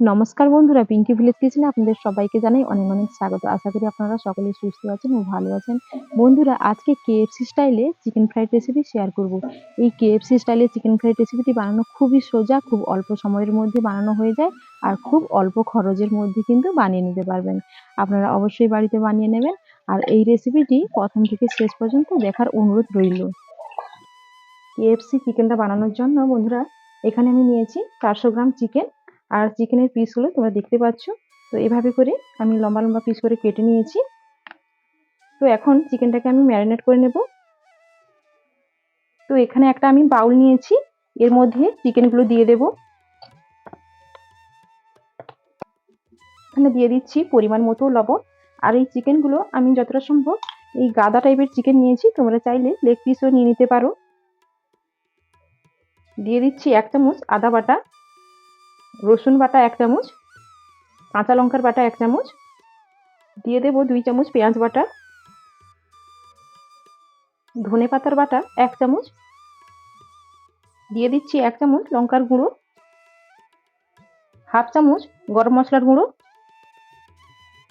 নমস্কার বন্ধুরা পিঙ্কি ভিলেজ কিচেনে আপনাদের সবাইকে জানাই অনেক অনেক স্বাগত। আশা করি আপনারা সকলেই সুস্থ আছেন ও ভালো আছেন। বন্ধুরা, আজকে কেএফসি স্টাইলে চিকেন ফ্রাইড রেসিপি শেয়ার করব। এই কেএফসি স্টাইলে চিকেন ফ্রাইড রেসিপিটি বানানো খুবই সোজা, খুব অল্প সময়ের মধ্যে বানানো হয়ে যায় আর খুব অল্প খরচের মধ্যে কিন্তু বানিয়ে নিতে পারবেন। আপনারা অবশ্যই বাড়িতে বানিয়ে নেবেন আর এই রেসিপিটি প্রথম থেকে শেষ পর্যন্ত দেখার অনুরোধ রইল। কেএফসি চিকেনটা বানানোর জন্য বন্ধুরা, এখানে আমি নিয়েছি চারশো গ্রাম চিকেন আর চিকেনের পিসগুলো তোমরা দেখতে পাচ্ছ। তো এভাবে করে আমি লম্বা লম্বা পিস করে কেটে নিয়েছি। তো এখন চিকেনটাকে আমি ম্যারিনেট করে নেব। তো এখানে একটা আমি বাউল নিয়েছি। এর মধ্যে চিকেনগুলো দিয়ে দেব। এখানে দিয়ে দিচ্ছি পরিমাণ মতো লবণ। আর এই চিকেনগুলো আমি যতটা সম্ভব এই গাদা টাইপের চিকেন নিয়েছি। তোমরা চাইলে লেগ পিসও নিয়ে নিতে পারো। দিয়ে দিচ্ছি এক চামচ আদা বাটা। রসুন বাটা এক চামচ, কাঁচা লঙ্কার বাটা এক চামচ, দিয়ে দেবো দুই চামচ পেঁয়াজ বাটা, ধনে পাতার বাটা এক চামচ, দিয়ে দিচ্ছি এক চামচ লঙ্কার গুঁড়ো, হাফ চামচ গরম মশলার গুঁড়ো,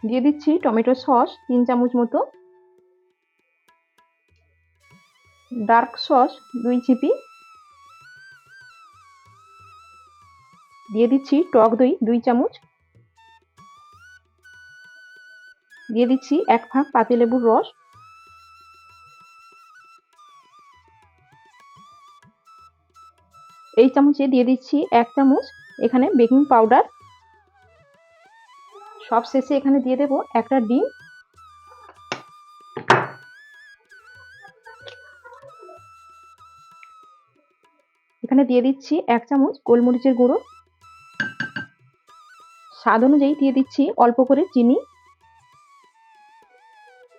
দিয়ে দিচ্ছি টমেটো সস তিন চামচ মতো, ডার্ক সস দুই চিপি দিয়ে দিচ্ছি টক দই দুই চামচ। দিয়ে দিচ্ছি এক ফাঁক পাতিলেবুর রস। এই চামচে দিয়ে দিচ্ছি এক চামচ এখানে বেকিং পাউডার। সব শেষে এখানে দিয়ে দেব একটা ডিম। এখানে দিয়ে দিচ্ছি এক চামচ গোলমরিচের গুঁড়ো। স্বাদ অনুযায়ী দিয়ে দিচ্ছি অল্প করে চিনি।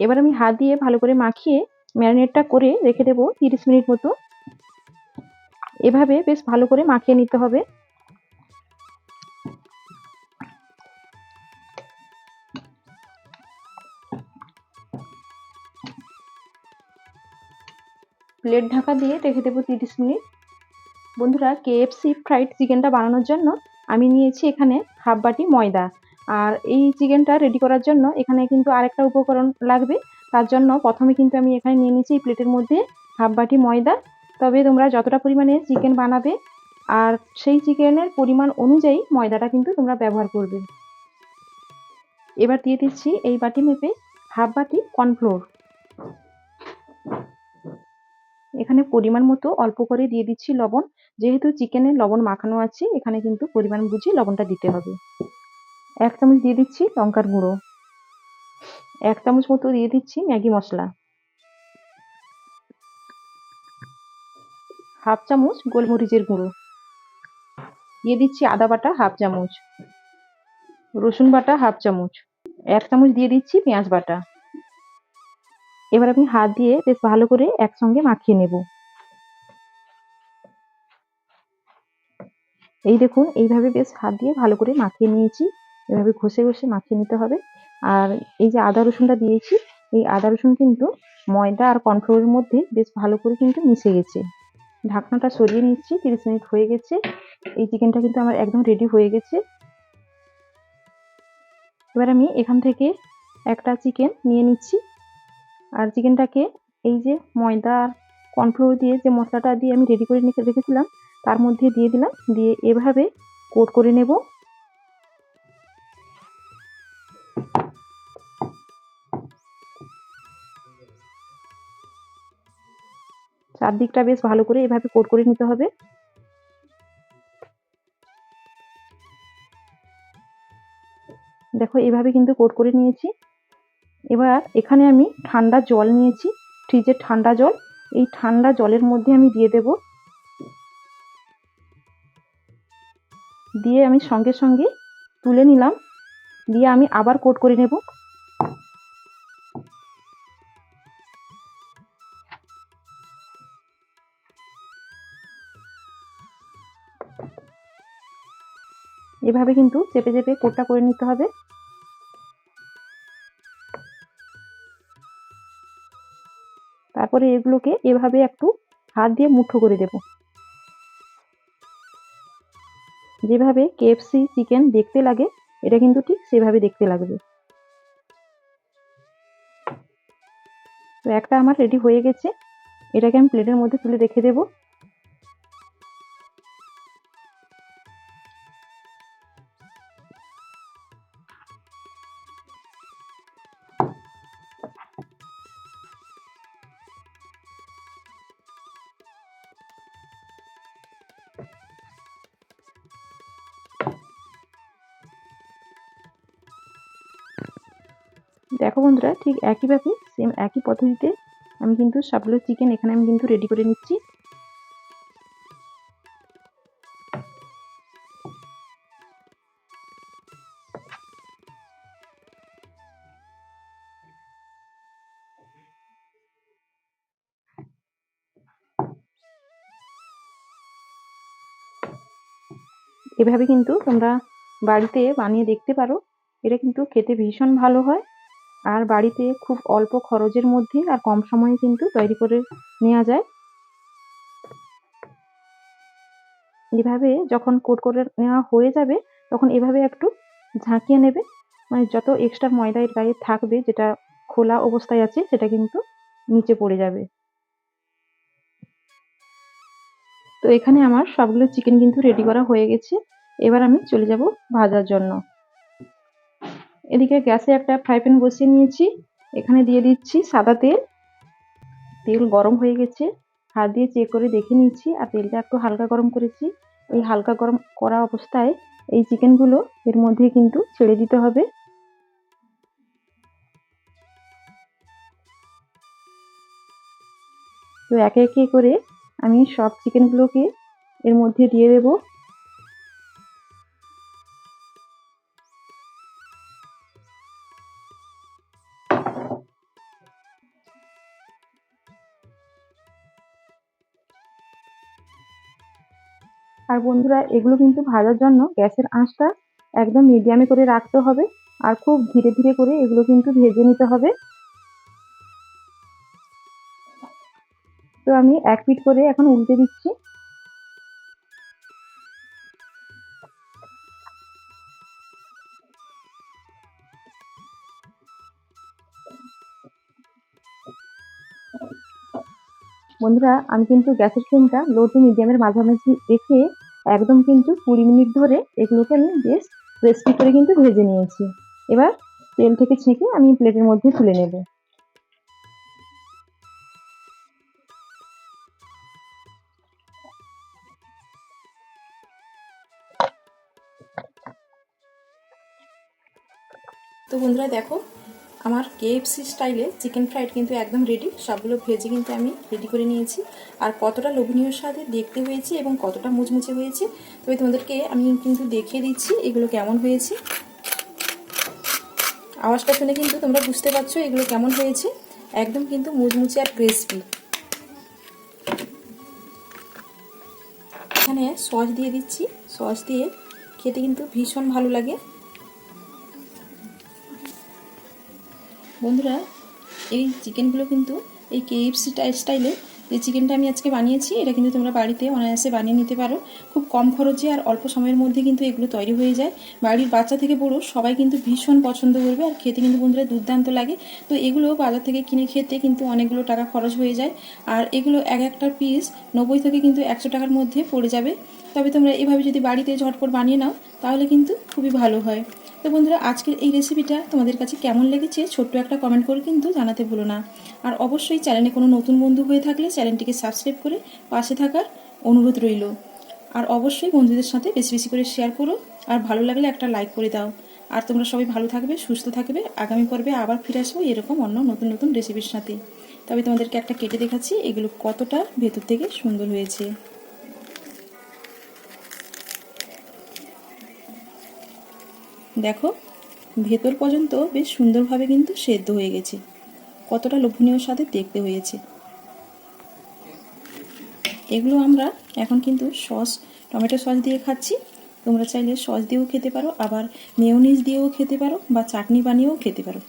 এবার আমি হাত দিয়ে ভালো করে মাখিয়ে ম্যারিনেটটা করে রেখে দেবো তিরিশ মিনিট মতো। এভাবে বেশ ভালো করে মাখিয়ে নিতে হবে। প্লেট ঢাকা দিয়ে রেখে দেবো তিরিশ মিনিট। বন্ধুরা কেএফসি ফ্রাইড চিকেনটা বানানোর জন্য আমি নিয়েছি এখানে হাফ বাটি ময়দা। আর এই চিকেনটা রেডি করার জন্য এখানে কিন্তু আরেকটা উপকরণ লাগবে। তার জন্য প্রথমে কিন্তু আমি এখানে নিয়ে নিয়েছি এই প্লেটের মধ্যে হাফ বাটি ময়দা। তবে তোমরা যতটা পরিমাণে চিকেন বানাবে আর সেই চিকেনের পরিমাণ অনুযায়ী ময়দাটা কিন্তু তোমরা ব্যবহার করবে। এবার দিয়ে দিচ্ছি এই বাটি মেপে হাফ বাটি কর্নফ্লোর এখানে পরিমাণ মতো অল্প করে দিয়ে দিচ্ছি লবণ। যেহেতু চিকেনে লবণ মাখানো আছে, এখানে কিন্তু পরিমাণ বুঝে লবণটা দিতে হবে। এক চামচ দিয়ে দিচ্ছি লঙ্কার গুঁড়ো। এক চামচ মতো দিয়ে দিচ্ছি ম্যাগি মশলা। হাফ চামচ গোলমরিচের গুঁড়ো। দিয়ে দিচ্ছি আদা বাটা হাফ চামচ। রসুন বাটা হাফ চামচ। এক চামচ দিয়ে দিচ্ছি পেঁয়াজ বাটা। এবার আমি হাত দিয়ে বেশ ভালো করে একসঙ্গে মাখিয়ে নেব। এই দেখুন, এইভাবে বেশ হাত দিয়ে ভালো করে মাখিয়ে নিয়েছি। এভাবে ঘষে ঘষে মাখিয়ে নিতে হবে। আর এই যে আদা রসুনটা দিয়েছি, এই আদা রসুন কিন্তু ময়দা আর কর্নফ্লোরের মধ্যে বেশ ভালো করে কিন্তু মিশে গেছে। ঢাকনাটা সরিয়ে নিচ্ছি, তিরিশ মিনিট হয়ে গেছে। এই চিকেনটা কিন্তু আমার একদম রেডি হয়ে গেছে। এবার আমি এখান থেকে একটা চিকেন নিয়ে নিচ্ছি। আর চিকেনটাকে এই যে ময়দা আর কর্নফ্লোর দিয়ে যে মশলাটা দিয়ে আমি রেডি করে রেখেছিলাম তার মধ্যে দিয়ে দিলাম, দিয়ে এভাবে কোট করে নেব। চারদিকটা বেশ ভালো করে এভাবে কোট করে নিতে হবে। দেখো, এভাবে কিন্তু কোট করে নিয়েছি। এবার এখানে আমি ঠান্ডা জল নিয়েছি, ফ্রিজের ঠান্ডা জল। এই ঠান্ডা জলের মধ্যে আমি দিয়ে দেব দিয়ে আমি সঙ্গে সঙ্গে তুলে নিলাম। দিয়ে আমি আবার কোট করে নেব। এভাবে কিন্তু চেপে চেপে কোটটা করে নিতে হবে। তারপরে এগুলোকে এভাবে একটু হাত দিয়ে মুঠো করে দেব। যেভাবে কেএফসি চিকেন দেখতে লাগে, এটা কিন্তু ঠিক সেভাবে দেখতে লাগবে। তো একটা আমার রেডি হয়ে গেছে। এটাকে আমি প্লেটের মধ্যে তুলে রেখে দেবো। দেখো বন্ধুরা, ঠিক একইভাবে সেম একই পদ্ধতিতে আমি কিন্তু সবগুলো চিকেন এখানে আমি কিন্তু রেডি করে নিচ্ছি। এভাবে কিন্তু তোমরা বাড়িতে বানিয়ে দেখতে পারো, এটা কিন্তু খেতে ভীষণ ভালো হয়। আর বাড়িতে খুব অল্প খরচের মধ্যে আর কম সময়ে কিন্তু তৈরি করে নেওয়া যায়। এভাবে যখন কোট করে নেওয়া হয়ে যাবে, তখন এভাবে একটু ঝাঁকিয়ে নেবে। মানে যত এক্সট্রা ময়দা এর গায়ে থাকবে, যেটা খোলা অবস্থায় আছে, সেটা কিন্তু নিচে পড়ে যাবে। তো এখানে আমার সবগুলো চিকেন কিন্তু রেডি করা হয়ে গেছে। এবার আমি চলে যাব ভাজার জন্য। এদিকে গ্যাসে একটা ফ্রাই প্যান বসিয়ে নিয়েছি। এখানে দিয়ে দিচ্ছি সাদা তেল। তেল গরম হয়ে গেছে। হাত দিয়ে চেক করে দেখে নিচ্ছি আর তেলটা একটু হালকা গরম করেছি। এই হালকা গরম করা অবস্থায় এই চিকেনগুলো এর মধ্যে কিন্তু ছেড়ে দিতে হবে। তো একে একে করে আমি সব চিকেনগুলোকে এর মধ্যে দিয়ে দেবো। আর বন্ধুরা, এগুলো কিন্তু ভাজার জন্য গ্যাসের আঁচটা একদম মিডিয়ামে করে রাখতে হবে আর খুব ধীরে ধীরে করে এগুলো কিন্তু ভেজে নিতে হবে। তো আমি এক পিট করে এখন উল্টে দিচ্ছি। বন্ধুরা, আমি কিন্তু গ্যাসের ফ্লেমটা লো টু মিডিয়ামের মাঝামাঝি রেখে একদম কিন্তু কুড়ি মিনিট ধরে এগুলোকে আমি বেশ ক্রিস্পি করে কিন্তু ভেজে নিয়েছি। এবার তেল থেকে ছেঁকে আমি প্লেটের মধ্যে তুলে নেব। তো বন্ধুরা দেখো আমার কেএফসি স্টাইলে চিকেন ফ্রাইড কিন্তু একদম রেডি সবগুলো ভেজে কিন্তু আমি রেডি করে নিয়েছি। আর কতটা লোভনীয় স্বাদে দেখতে হয়েছে এবং কতটা মুচমুচে হয়েছে, তবে তোমাদেরকে আমি কিন্তু দেখিয়ে দিচ্ছি এগুলো কেমন হয়েছে। আওয়াজটা শুনে কিন্তু তোমরা বুঝতে পারছ এগুলো কেমন হয়েছে। একদম কিন্তু মুচমুচে আর ক্রিসপি এখানে সস দিয়ে দিচ্ছি। সস দিয়ে খেতে কিন্তু ভীষণ ভালো লাগে। বন্ধুরা, এই চিকেনগুলো কিন্তু এই কেএফসি স্টাইলে যে চিকেনটা আমি আজকে বানিয়েছি, এটা কিন্তু তোমরা বাড়িতে অনায়াসে বানিয়ে নিতে পারো। খুব কম খরচে আর অল্প সময়ের মধ্যে কিন্তু এগুলো তৈরি হয়ে যায়। বাড়ির বাচ্চা থেকে বড়ো সবাই কিন্তু ভীষণ পছন্দ করবে আর খেতে কিন্তু বন্ধুরা দুর্দান্ত লাগে। তো এগুলো বাজার থেকে কিনে খেতে কিন্তু অনেকগুলো টাকা খরচ হয়ে যায়। আর এগুলো এক একটা পিস নব্বই থেকে কিন্তু একশো টাকার মধ্যে পড়ে যাবে। তবে তোমরা এভাবে যদি বাড়িতে ঝটপট বানিয়ে নাও, তাহলে কিন্তু খুবই ভালো হয়। তো বন্ধুরা, আজকের এই রেসিপিটা তোমাদের কাছে কেমন লেগেছে ছোট্ট একটা কমেন্ট করে কিন্তু জানাতে ভুলো না। আর অবশ্যই চ্যানেলে কোনো নতুন বন্ধু হয়ে থাকলে চ্যানেলটিকে সাবস্ক্রাইব করে পাশে থাকার অনুরোধ রইল। আর অবশ্যই বন্ধুদের সাথে বেশি বেশি করে শেয়ার করো, আর ভালো লাগলে একটা লাইক করে দাও। আর তোমরা সবাই ভালো থাকবে, সুস্থ থাকবে, আগামী পর্বে আবার ফিরে আসব এরকম অন্য নতুন নতুন রেসিপির সাথে। তবে তোমাদেরকে একটা কেটে দেখাচ্ছি, এগুলো কতটা ভেতর থেকে সুন্দর হয়েছে। দেখো, ভেতর পর্যন্ত বেশ সুন্দরভাবে কিন্তু সেদ্ধ হয়ে গেছে। কতটা লোভনীয় স্বাদে দেখতে হয়েছে। এগুলো আমরা এখন কিন্তু সস, টমেটো সস দিয়ে খাচ্ছি। তোমরা চাইলে সস দিয়েও খেতে পারো, আবার মেয়নিজ দিয়েও খেতে পারো বা চাটনি বানিয়েও খেতে পারো।